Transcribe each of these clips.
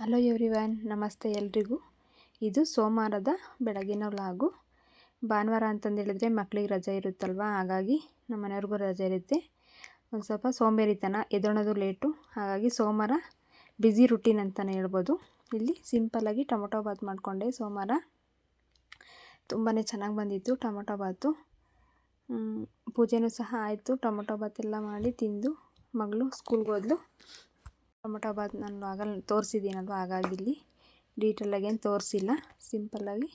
Hello everyone ನಮಸ್ತೆ ಎಲ್ರಿಗೂ. ಇದು ಸೋಮವಾರದ ಬೆಳಗಿನ ಲಾಗು ಭಾನುವಾರ ಹೇಳಿದ್ರೆ ಮಕ್ಕಳಿಗೆ ರಜೆ ಇರುತ್ತಲ್ವ? ಹಾಗಾಗಿ ನಮ್ಮ ಮನೆಯವ್ರಿಗೂ ರಜೆ ಇರುತ್ತೆ. ಒಂದು ಸ್ವಲ್ಪ ಸೋಂಬೇರಿತನ, ಎದೊಳೋದು ಲೇಟು. ಹಾಗಾಗಿ ಸೋಮವಾರ ಬ್ಯುಸಿ ರುಟೀನ್ ಅಂತಲೇ ಹೇಳ್ಬೋದು. ಇಲ್ಲಿ ಸಿಂಪಲ್ಲಾಗಿ ಟೊಮೊಟೊ ಬಾತ್ ಮಾಡಿಕೊಂಡೆ ಸೋಮವಾರ. ತುಂಬಾ ಚೆನ್ನಾಗಿ ಬಂದಿತ್ತು ಟೊಮೊಟೊ ಬಾತು ಪೂಜೆನೂ ಸಹ ಆಯಿತು. ಟೊಮೊಟೊ ಬಾತ್ ಎಲ್ಲ ಮಾಡಿ ತಿಂದು ಮಗಳು ಸ್ಕೂಲ್ಗೆ ಹೋದ್ಲು. ಟೊಮೊಟೊ ಬಾತ್ ನಾನು ಆಗಲ್ಲ ತೋರಿಸಿದ್ದೀನಲ್ವ, ಹಾಗಾಗಿ ಇಲ್ಲಿ ಡೀಟೇಲಾಗಿ ಏನು ತೋರಿಸಿಲ್ಲ. ಸಿಂಪಲ್ಲಾಗಿ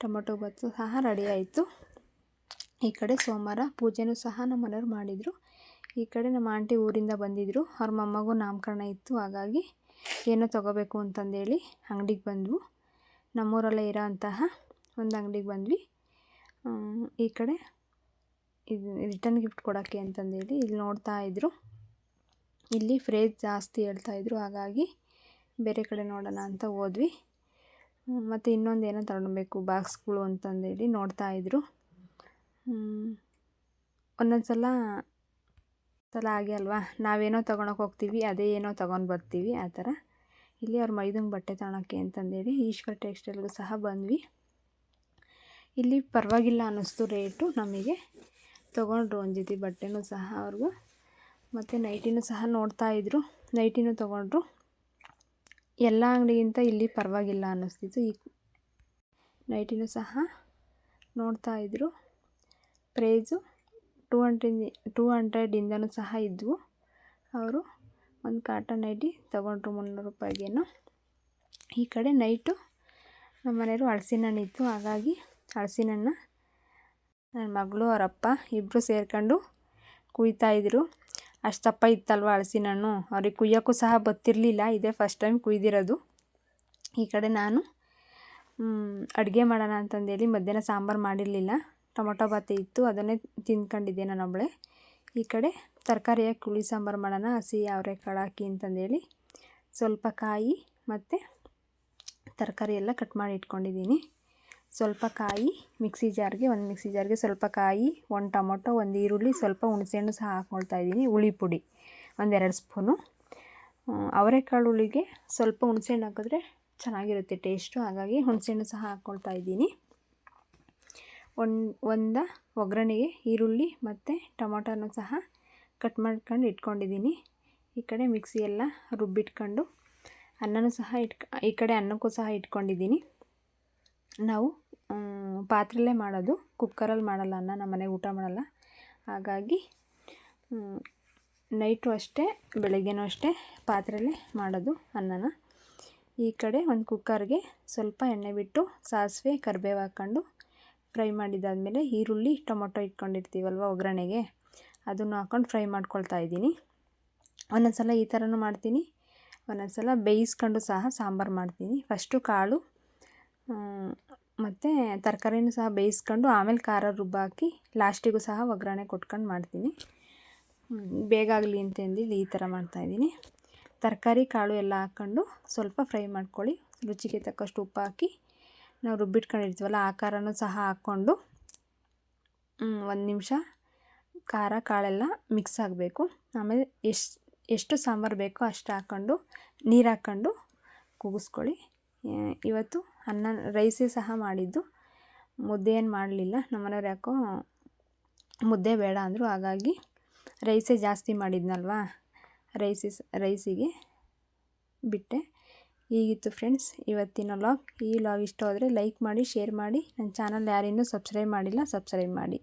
ಟೊಮೊಟೊ ಬಾತು ಸಹ ರೆಡಿ ಆಯಿತು. ಈ ಕಡೆ ಸೋಮವಾರ ಪೂಜೆನೂ ಸಹ ನಮ್ಮ ಮನೆಯವ್ರು ಮಾಡಿದರು. ಈ ಕಡೆ ನಮ್ಮ ಆಂಟಿ ಊರಿಂದ ಬಂದಿದ್ದರು ಅವ್ರ ಮೊಮ್ಮಗೂ ನಾಮಕರಣ ಇತ್ತು. ಹಾಗಾಗಿ ಏನೋ ತೊಗೋಬೇಕು ಅಂತಂದೇಳಿ ಅಂಗಡಿಗೆ ಬಂದ್ವು. ನಮ್ಮೂರಲ್ಲೇ ಇರೋ ಅಂತಹ ಒಂದು ಅಂಗಡಿಗೆ ಬಂದ್ವಿ. ಈ ಕಡೆ ಇದು ರಿಟರ್ನ್ ಗಿಫ್ಟ್ ಕೊಡೋಕ್ಕೆ ಅಂತಂದೇಳಿ ಇಲ್ಲಿ ನೋಡ್ತಾ ಇದ್ದರು ಇಲ್ಲಿ ಫ್ರೇಜ್ ಜಾಸ್ತಿ ಹೇಳ್ತಾಯಿದ್ರು ಹಾಗಾಗಿ ಬೇರೆ ಕಡೆ ನೋಡೋಣ ಅಂತ ಹೋದ್ವಿ. ಮತ್ತು ಇನ್ನೊಂದು ಏನೋ ತಗೊಳ್ಬೇಕು ಬಾಕ್ಸ್ಗಳು ಅಂತಂದೇಳಿ ನೋಡ್ತಾಯಿದ್ರು ಒಂದೊಂದು ಸಲ ಸಲ ಹಾಗೆ ಅಲ್ವಾ? ನಾವೇನೋ ತೊಗೊಳಕ್ಕೆ ಹೋಗ್ತೀವಿ, ಅದೇ ಏನೋ ತೊಗೊಂಡು ಬರ್ತೀವಿ, ಆ ಥರ. ಇಲ್ಲಿ ಅವ್ರ ಮೈದಂಗೆ ಬಟ್ಟೆ ತೊಗೊಳಕ್ಕೆ ಅಂತಂದೇಳಿ ಈಶ್ವರ್ ಟೆಕ್ಸ್ಟೈಲ್ಗೂ ಸಹ ಬಂದ್ವಿ. ಇಲ್ಲಿ ಪರವಾಗಿಲ್ಲ ಅನ್ನಿಸ್ತು ರೇಟು ನಮಗೆ. ತೊಗೊಂಡ್ರು ಒಂದು ಜೊತೆ ಬಟ್ಟೆನೂ ಸಹ ಅವ್ರಿಗೂ. ಮತ್ತು ನೈಟಿನೂ ಸಹ ನೋಡ್ತಾ ಇದ್ದರು ನೈಟಿನೂ ತೊಗೊಂಡ್ರು. ಎಲ್ಲ ಅಂಗಡಿಗಿಂತ ಇಲ್ಲಿ ಪರವಾಗಿಲ್ಲ ಅನ್ನಿಸ್ತಿತ್ತು. ಈ ನೈಟಿನೂ ಸಹ ನೋಡ್ತಾ ಇದ್ದರು ಪ್ರೈಸು ಟೂ ಹಂಡ್ರೆಡ್ ಟೂ ಹಂಡ್ರೆಡಿಂದನೂ ಸಹ ಇದ್ವು. ಅವರು ಒಂದು ಕಾಟನ್ ನೈಟಿ ತೊಗೊಂಡ್ರು ಮುನ್ನೂರು ರೂಪಾಯಿಗೇನು. ಈ ಕಡೆ ನೈಟು ನಮ್ಮ ಮನೆಯವರು ಹಳಸಿನ ಹಣ್ಣಿತ್ತು ಹಾಗಾಗಿ ಹಳಸಿನ ಹಣ್ಣು ನನ್ನ ಮಗಳು, ಅವರಪ್ಪ ಇಬ್ಬರು ಸೇರ್ಕೊಂಡು ಕುಯ್ತಾಯಿದ್ರು ಅಷ್ಟು ದಪ್ಪ ಇತ್ತಲ್ವ ಹಲಸಿನ ಹಣ್ಣು ಅವ್ರಿಗೆ ಕುಯ್ಯೋಕ್ಕೂ ಸಹ ಬತ್ತಿರಲಿಲ್ಲ. ಇದೇ ಫಸ್ಟ್ ಟೈಮ್ ಕುಯ್ದಿರೋದು. ಈ ಕಡೆ ನಾನು ಅಡುಗೆ ಮಾಡೋಣ ಅಂತಂದೇಳಿ ಮಧ್ಯಾಹ್ನ ಸಾಂಬಾರು ಮಾಡಿರಲಿಲ್ಲ. ಟೊಮೊಟೊ ಬಾತೆ ಇತ್ತು, ಅದನ್ನೇ ತಿಂದ್ಕೊಂಡಿದ್ದೆ ನಾನೊಬ್ಬಳೆ ಈ ಕಡೆ ತರಕಾರಿಯಾಗಿ ಕುಳಿ ಸಾಂಬಾರು ಮಾಡೋಣ, ಹಸಿ ಅವರೆಕಾಳು ಹಾಕಿ ಅಂತಂದೇಳಿ ಸ್ವಲ್ಪ ಕಾಯಿ ಮತ್ತು ತರಕಾರಿ ಎಲ್ಲ ಕಟ್ ಮಾಡಿ ಇಟ್ಕೊಂಡಿದ್ದೀನಿ. ಸ್ವಲ್ಪ ಕಾಯಿ ಮಿಕ್ಸಿ ಜಾರ್ಗೆ, ಒಂದು ಮಿಕ್ಸಿ ಜಾರ್ಗೆ ಸ್ವಲ್ಪ ಕಾಯಿ, ಒಂದು ಟೊಮೊಟೊ, ಒಂದು ಈರುಳ್ಳಿ, ಸ್ವಲ್ಪ ಹುಣಸೆಹಣ್ಣು ಸಹ ಹಾಕ್ಕೊಳ್ತಾ ಇದ್ದೀನಿ, ಹುಳಿ ಪುಡಿ. ಒಂದೆರಡು ಸ್ಪೂನು. ಅವರೆಕಾಳು ಹುಳಿಗೆ ಸ್ವಲ್ಪ ಹುಣಸೆಹಣ್ಣು ಹಾಕಿದ್ರೆ ಚೆನ್ನಾಗಿರುತ್ತೆ ಟೇಸ್ಟು. ಹಾಗಾಗಿ ಹುಣಸೆಹಣ್ಣು ಸಹ ಹಾಕ್ಕೊಳ್ತಾ ಇದ್ದೀನಿ. ಒಂದು, ಒಂದ ಒಗ್ಗರಣೆಗೆ ಈರುಳ್ಳಿ ಮತ್ತು ಟೊಮೊಟೊನೂ ಸಹ ಕಟ್ ಮಾಡ್ಕೊಂಡು ಇಟ್ಕೊಂಡಿದ್ದೀನಿ. ಈ ಕಡೆ ಮಿಕ್ಸಿ ಎಲ್ಲ ರುಬ್ಬಿಟ್ಕೊಂಡು ಅನ್ನನೂ ಸಹ ಇಟ್ಕ, ಈ ಕಡೆ ಅನ್ನಕ್ಕೂ ಸಹ ಇಟ್ಕೊಂಡಿದ್ದೀನಿ. ನಾವು ಪಾತ್ರೆಯಲ್ಲೇ ಮಾಡೋದು, ಕುಕ್ಕರಲ್ಲಿ ಮಾಡಲ್ಲ ಅನ್ನ, ನಮ್ಮ ಮನೆಗೆ ಊಟ ಮಾಡಲ್ಲ. ಹಾಗಾಗಿ ನೈಟು ಅಷ್ಟೇ, ಬೆಳಗ್ಗೆನೂ ಅಷ್ಟೇ ಪಾತ್ರೆಯಲ್ಲೇ ಮಾಡೋದು ಅನ್ನನ. ಈ ಕಡೆ ಒಂದು ಕುಕ್ಕರ್ಗೆ ಸ್ವಲ್ಪ ಎಣ್ಣೆ ಬಿಟ್ಟು ಸಾಸಿವೆ, ಕರಿಬೇವು ಹಾಕ್ಕೊಂಡು ಫ್ರೈ ಮಾಡಿದ್ದಾದಮೇಲೆ ಈರುಳ್ಳಿ, ಟೊಮೊಟೊ ಇಟ್ಕೊಂಡಿರ್ತೀವಲ್ವ ಒಗ್ಗರಣೆಗೆ, ಅದನ್ನು ಹಾಕ್ಕೊಂಡು ಫ್ರೈ ಮಾಡ್ಕೊಳ್ತಾ ಇದ್ದೀನಿ. ಒಂದೊಂದು ಸಲ ಈ ಥರನೂ ಮಾಡ್ತೀನಿ. ಒಂದೊಂದು ಸಲ ಬೇಯಿಸ್ಕೊಂಡು ಸಹ ಸಾಂಬಾರು ಮಾಡ್ತೀನಿ. ಫಸ್ಟು ಕಾಳು ಮತ್ತು ತರಕಾರಿನೂ ಸಹ ಬೇಯಿಸ್ಕೊಂಡು ಆಮೇಲೆ ಖಾರ ರುಬ್ಬಾಕಿ ಲಾಸ್ಟಿಗೂ ಸಹ ಒಗ್ಗರಣೆ ಕೊಟ್ಕೊಂಡು ಮಾಡ್ತೀನಿ. ಬೇಗ ಆಗಲಿ ಅಂತಂದು ಈ ಥರ ಮಾಡ್ತಾಯಿದ್ದೀನಿ ತರಕಾರಿ, ಕಾಳು ಎಲ್ಲ ಹಾಕ್ಕೊಂಡು ಸ್ವಲ್ಪ ಫ್ರೈ ಮಾಡ್ಕೊಳ್ಳಿ. ರುಚಿಗೆ ತಕ್ಕಷ್ಟು ಉಪ್ಪು ಹಾಕಿ ನಾವು ರುಬ್ಬಿಟ್ಕೊಂಡಿರ್ತೀವಲ್ಲ, ಆ ಖಾರನೂ ಸಹ ಹಾಕ್ಕೊಂಡು ಒಂದು ನಿಮಿಷ ಖಾರ, ಕಾಳೆಲ್ಲ ಮಿಕ್ಸ್ ಆಗಬೇಕು. ಆಮೇಲೆ ಎಷ್ಟು ಎಷ್ಟು ಸಾಂಬಾರು ಬೇಕೋ ಅಷ್ಟು ಹಾಕ್ಕೊಂಡು, ನೀರು ಹಾಕ್ಕೊಂಡು ಕೂಗಿಸ್ಕೊಳ್ಳಿ. ಇವತ್ತು ಅನ್ನ ರೈಸೇ ಸಹ ಮಾಡಿದ್ದು. ಮುದ್ದೆ ಏನು ಮಾಡಲಿಲ್ಲ. ನಮ್ಮನೆಯವ್ರು ಯಾಕೋ ಮುದ್ದೆ ಬೇಡ ಅಂದರು. ಹಾಗಾಗಿ ರೈಸೇ ಜಾಸ್ತಿ ಮಾಡಿದ್ನಲ್ವಾ? ರೈಸಿಸ್ ರೈಸಿಗೆ ಬಿಟ್ಟೆ. ಹೀಗಿತ್ತು ಫ್ರೆಂಡ್ಸ್, ಇವತ್ತಿನ ಲಾಗ್ ಈ ಲಾಗ್ ಇಷ್ಟ ಹೋದರೆ ಲೈಕ್ ಮಾಡಿ, ಶೇರ್ ಮಾಡಿ. ನನ್ನ ಚಾನಲ್ ಯಾರಿನ್ನೂ ಸಬ್ಸ್ಕ್ರೈಬ್ ಮಾಡಿಲ್ಲ, ಸಬ್ಸ್ಕ್ರೈಬ್ ಮಾಡಿ.